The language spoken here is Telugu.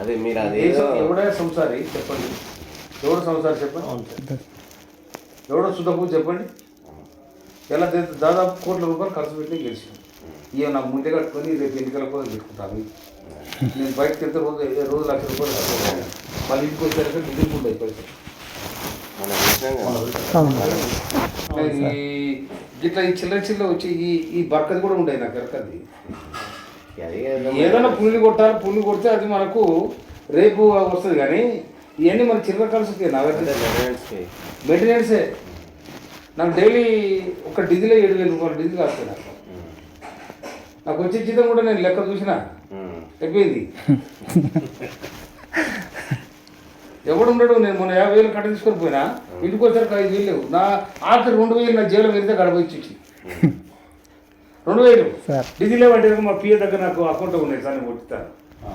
అదే మీరు అది ఎవడే సంసారి చెప్పండి. ఎవడు సంసారి చెప్పండి? ఎవడో సుధకు చెప్పండి. ఎలా దాదాపు కోట్ల రూపాయలు ఖర్చు పెట్టి గెలిచాను ఇక నా ముందే కట్టుకొని రేపు ఎన్నికల కోసం పెట్టుకుంటాను నేను బయటకు వెళ్తే రోజు ఏ రోజు లక్ష రూపాయలు పెట్టాను. మళ్ళీ ఇంటికి వచ్చాక నిధులు ఉంటాయి పైసలు. ఇట్లా ఈ చిల్లర చిల్లర వచ్చి ఈ ఈ బర్కది కూడా ఉండేది నాకు ఎరకది ఏదైనా పుల్లి కొట్టాలి పుల్లి కొడితే అది మనకు రేపు వస్తుంది కానీ ఇవన్నీ మన చిల్లర కలిసి. మెయింటెనెన్సే. నాకు డైలీ ఒక డీజిలే ఏడు వేల రూపాయలు డీజిల్ వస్తాయి నాకు వచ్చే జీతం కూడా నేను లెక్క చూసిన. అయిపోయింది. ఎవడు ఉండడు నేను మొన్న యాభై వేలు కట్ట తీసుకొని పోయినా ఇంటికి వచ్చాక ఐదు వేలు లేవు. నా ఆఖరి రెండు వేలు నా జైలు వెళ్తే గడప ఇచ్చి రెండు వేలు. సార్. డీజిల్ ఏమంటే మా పిఏ దగ్గర నాకు అకౌంట్ ఉన్నాయి సార్ నేను కొట్టిస్తాను